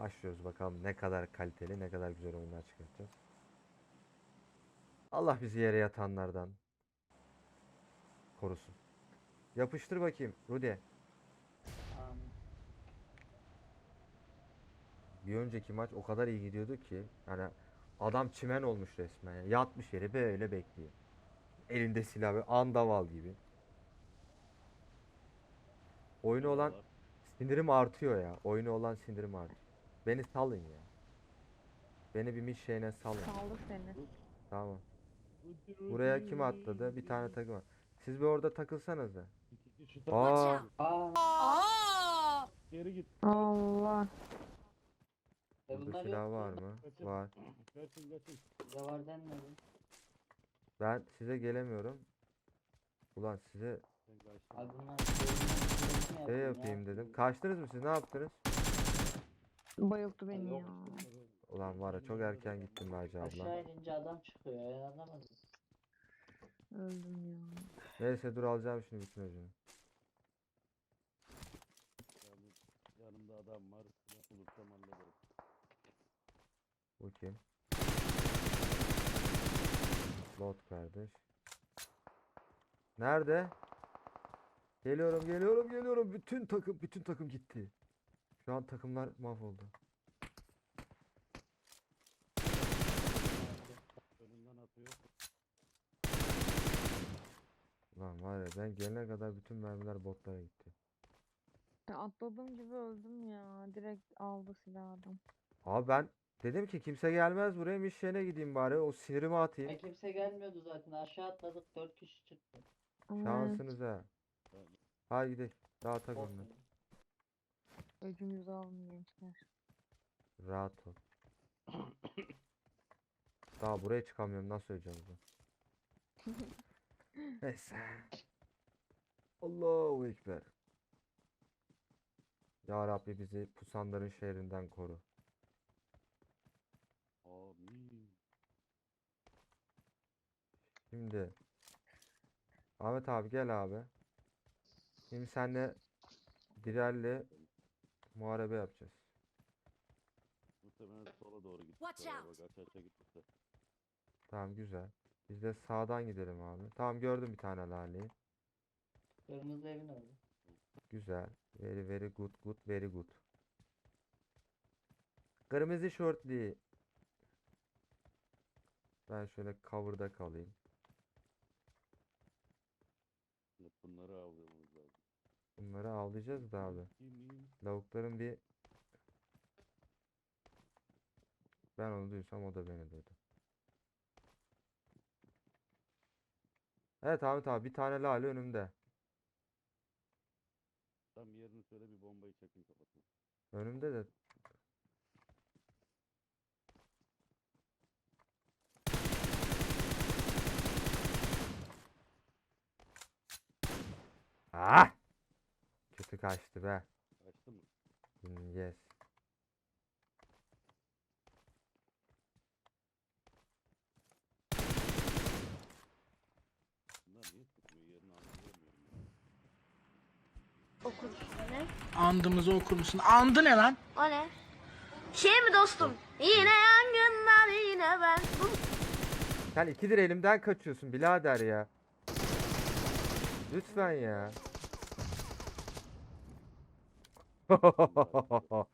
Başlıyoruz bakalım ne kadar kaliteli, ne kadar güzel oyunlar çıkartacağız. Allah bizi yere yatanlardan korusun. Yapıştır bakayım. Amin. Bir önceki maç o kadar iyi gidiyordu ki yani adam çimen olmuş resmen. yani. Yatmış yere böyle bekliyor. Elinde silah ve andaval gibi. Oyunu olan sinirim artıyor ya. Oyunu olan sinirim artıyor. Beni salın ya. Beni bir miş şeyine salın. Saldı seni. Tamam. Buraya kim atladı? Bir tane takım var. Siz bir orada takılsanız da. Aa, Aa, Aa! geri git. Allah. e burada bunlar silah yok. var mı? Kaçın. Var. Kaçın kaçın. Bize var denmedi. Ben size gelemiyorum. Ulan size. Abi bunlar şey ya. yapayım dedim. Kaçtınız mı siz? Ne yaptınız? Bayılttı Ay, beni ya. Ulan var ya çok erken gittim Berce abla. Aşağı inince adam çıkıyor ya anlamadım. Öldüm ya. Neyse dur alacağım şimdi bütün öcünü. Yani yanımda adam var. Bulursam hallederim. Bu kim? Lot kardeş. Nerede? Geliyorum, geliyorum, geliyorum. Bütün takım, bütün takım gitti. Şu an takımlar mahvoldu. Önümden atıyor. Lan var ya ben gelene kadar bütün mermiler botlara gitti. Ya atladığım gibi öldüm ya. Direkt aldı silah adam. Abi ben dedim ki kimse gelmez buraya mişyene gideyim bari. O sinirimi Ya atayım. kimse gelmiyordu zaten aşağı atladık 4 kişi çıktı. Ama Şansınıza. Hadi gidelim. Dağıtak Bot öcünüzü alın gençler. Rahat ol. Daha buraya çıkamıyorum. Nasıl öleceğim bu? Neyse. Allahu Ekber. Ya Rabbi bizi pusanların şehrinden koru. Amin. Şimdi Ahmet abi gel abi. Şimdi senle Bilal'le muharebe yapacağız. Muhtemelen sola doğru gitti. Watch out. Bak gitti. Tamam güzel. Biz de sağdan gidelim abi. Tamam gördüm bir tane laleyi. Kırmızı evin orada. Güzel. Very very good good very good. Kırmızı şortlu. Ben şöyle cover'da kalayım. Bunları avlamamız lazım. Bunları avlayacağız da abi. Lavukların bir Ben onu duysam o da beni duydu. Evet Ahmet abi bir tane lale önümde. Tam yerini söyle bir bombayı çekeyim kafasına. Önümde de Ah! Kaçtı be. Kaçtı mı? Hmm, Yes. Bunlar niye sıkmıyor? Yerini anlayamıyorum. ya. Okur ne? Andımızı okur musun? Andı ne lan? O ne? Şey mi dostum? Yine yangınlar yine ben. Bu Sen ikidir elimden kaçıyorsun birader ya. Lütfen ya.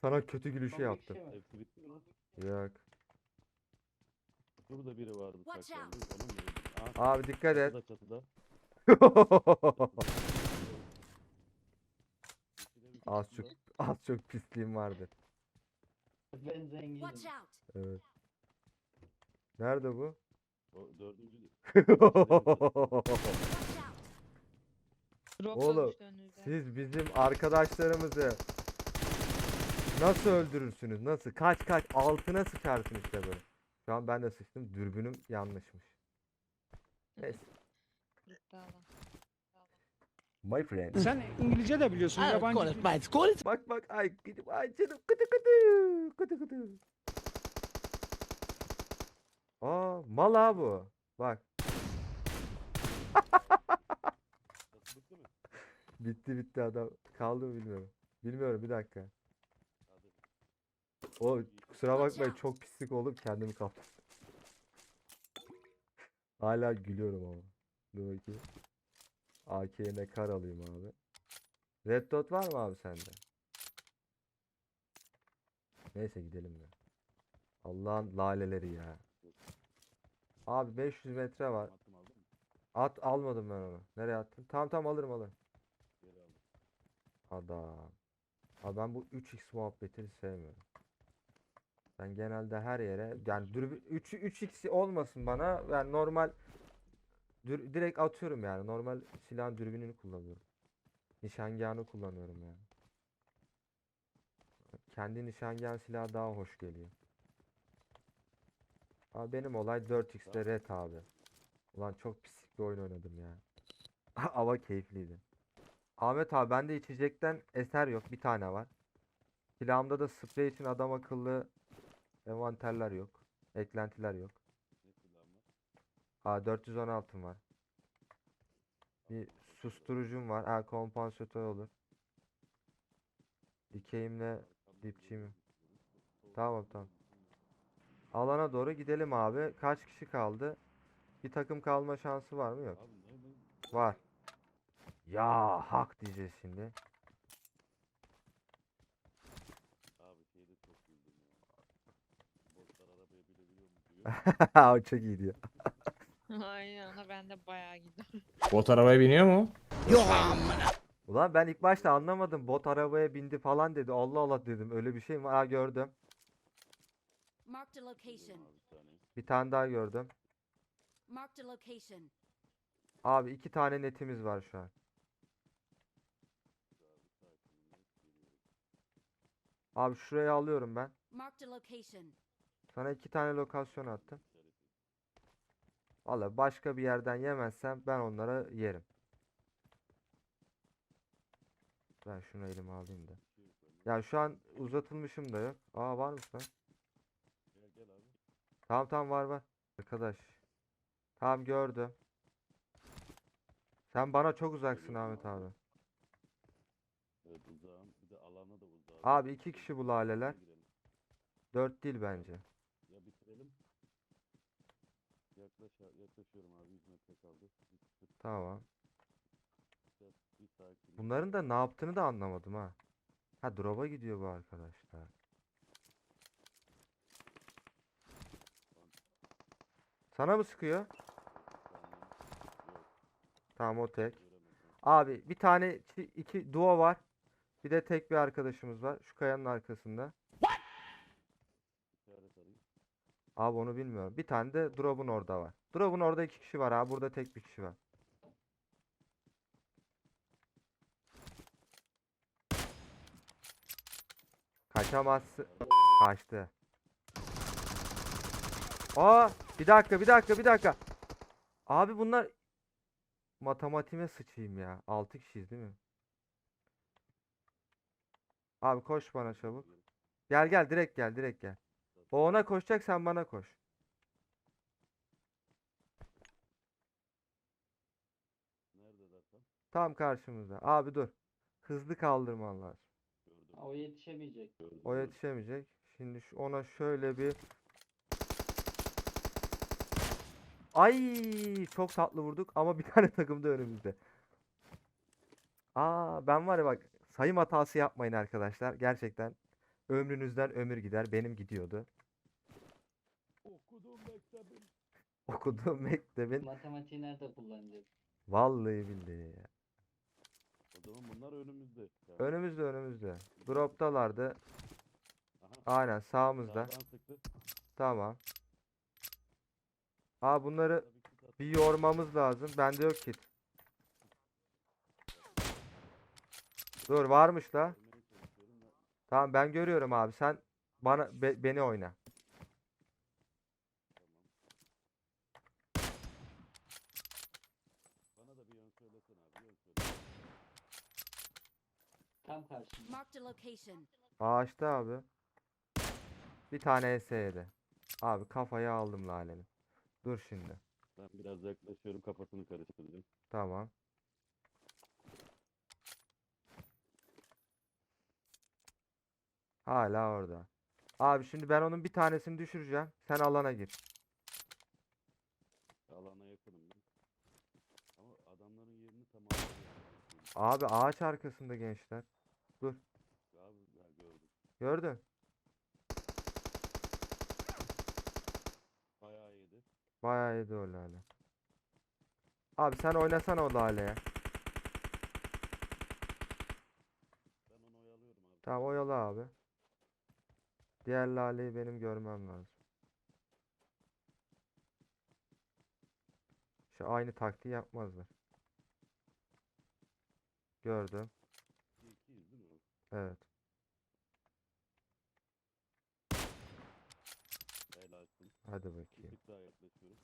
Sana kötü gülüşü yaptım. Hepsi bitti mi lan? Yok. Şurada biri vardı Watch saklandı. out. Onu mu vurdun? Aa, Abi dikkat et. çatıda çatıda. az çok az çok pisliğim vardır. Ben zenginim. Watch out! Evet. Nerede bu? O dördüncü Watch Drop Oğlum, Siz bizim arkadaşlarımızı nasıl öldürürsünüz? Nasıl? Kaç kaç altına sıçarsın işte böyle. Şu an ben de sıçtım. Dürbünüm yanlışmış. Neyse. My friend. Sen İngilizce de biliyorsun. yabancı dil- Bak bak ay gidip ay canım kıtı kıtı kıtı kıtı. Aa mal ha bu. Bak Çatı bitti mi? Bitti bitti adam. Kaldı mı bilmiyorum. Bilmiyorum bir dakika. O kusura bakmayın çok pislik olup kendimi kaptım. Hala gülüyorum ama. Dur bakayım. AK'ye ne kar alayım abi. Red dot var mı abi sende? Neyse gidelim ya. Allah'ın laleleri ya. Abi 500 metre var. At almadım ben onu. Nereye attın? Tamam tamam alırım alırım. Adam. Abi ben bu 3x muhabbetini sevmiyorum. Ben genelde her yere yani dürbün 3 3x olmasın bana. Yani normal dür- direkt atıyorum yani. Normal silahın dürbününü kullanıyorum. Nişangahını kullanıyorum yani. Kendi nişangahın silahı daha hoş geliyor. Abi benim olay 4x'te red abi. Ulan çok pislik bir oyun oynadım ya. Ama keyifliydi. Ahmet abi bende içecekten eser yok. Bir tane var. Silahımda da sprey için adam akıllı envanterler yok. Eklentiler yok. Aa 416 var. Bir susturucum var. Ha kompansatör olur. Dikeyimle dipçiğimi. Tamam tamam. Alana doğru gidelim abi. Kaç kişi kaldı? Bir takım kalma şansı var mı? Yok. Var. Ya hak diyeceğiz şimdi. Abi şeyde çok güldüm ya. Botlar arabaya binebiliyor mu diyor. o çok iyiydi ya. Aynen ona ben de bayağı gidiyorum. Bot arabaya biniyor mu? Ulan ben ilk başta anlamadım. Bot arabaya bindi falan dedi. Allah Allah dedim. Öyle bir şey mi? Aa gördüm. Marked a location. Abi bir saniye. Bir tane daha gördüm. Marked a location. Abi iki tane netimiz var şu an. Abi şuraya alıyorum ben. Sana iki tane lokasyon attım. Valla başka bir yerden yemezsem ben onlara yerim. Ben şunu elime alayım da. Ya şu an uzatılmışım da yok. Aa. Gel gel abi. Tamam tamam var var. Arkadaş. Tamam gördüm. Sen bana çok uzaksın Ahmet abi. Evet uzağım. Bir de alana da uzağım. Abi iki kişi bu laleler. Dört değil bence. Ya bitirelim. Yaklaş, yaklaşıyorum abi 100 metre kaldı. Tamam. Bunların da ne yaptığını da anlamadım ha. Ha drop'a gidiyor bu arkadaşlar. Sana mı sıkıyor? Tamam o tek. Abi bir tane iki duo var. Bir de tek bir arkadaşımız var. Şu kayanın arkasında. Arayayım. Abi onu bilmiyorum. Bir tane de drop'un orada var. Drop'un orada iki kişi var abi. Burada tek bir kişi var. Kaçamazsın. Kaçtı. Aa, bir dakika, bir dakika, bir dakika. Abi bunlar matematiğime sıçayım ya. 6 kişiyiz değil mi? Abi koş bana çabuk. Gel gel direkt gel direkt gel. O ona koşacak sen bana koş. Tam? Tam karşımızda. Abi dur. Hızlı kaldırman lazım. Ha, o yetişemeyecek. O yetişemeyecek. Şimdi şu- ona şöyle bir Ay çok tatlı vurduk ama bir tane takım da önümüzde. Aa ben var ya bak sayım hatası yapmayın arkadaşlar. Gerçekten ömrünüzden ömür gider. Benim gidiyordu. Okuduğum mektebim. Okuduğum mektebin Matematiği nerede kullanacak? vallahi billahi ya. O zaman bunlar önümüzde. Yani. Önümüzde önümüzde. Droptalardı. Aha. Aynen sağımızda. Tamam. Aa bunları bir yormamız lazım. Bende yok kit. Dur varmış da Tamam ben görüyorum abi. Sen bana be- beni oyna. Bana da bir yön söylesene abi. Yön söyle. Tam karşımda. Ağaçta abi. Bir tane ESE'de. Abi kafaya aldım laleni. Dur şimdi. Ben biraz yaklaşıyorum kafasını karıştıracağım. Tamam. Hala orada. Abi şimdi ben onun bir tanesini düşüreceğim. Sen alana gir. Alana yakınım ben. Ama adamların yerini tamamen Abi ağaç arkasında gençler. Abi ya gördüm. Gördün. Bayağı yedi. Bayağı yedi o lale. Abi sen oynasana o laleye. Ben onu oyalıyorum abi. Tamam oyala abi. Diğer laleyi benim görmem lazım. Şu aynı taktiği yapmazlar. Gördüm. 200 değil mi o? Evet. Helalsin. Hadi Bir bakayım. tık daha yaklaşıyorum.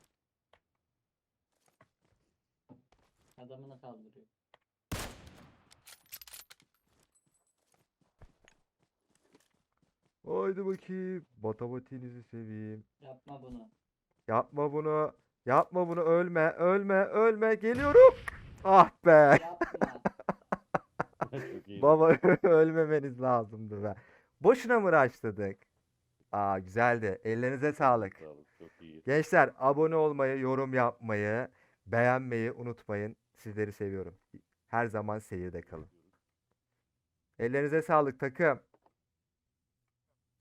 Adamını kaldırıyor. Haydi bakayım. Matematiğinizi seveyim. Yapma bunu. Yapma bunu. Yapma bunu. Ölme. Ölme. Ölme. Geliyorum. Ah be. Yapma. Çok iyi. Baba ölmemeniz lazımdı be. Boşuna mı raşladık? Aa güzeldi. Ellerinize sağlık. Sağlık. Çok iyi. Gençler abone olmayı, yorum yapmayı, beğenmeyi unutmayın. Sizleri seviyorum. Her zaman seyirde kalın. Ellerinize sağlık takım.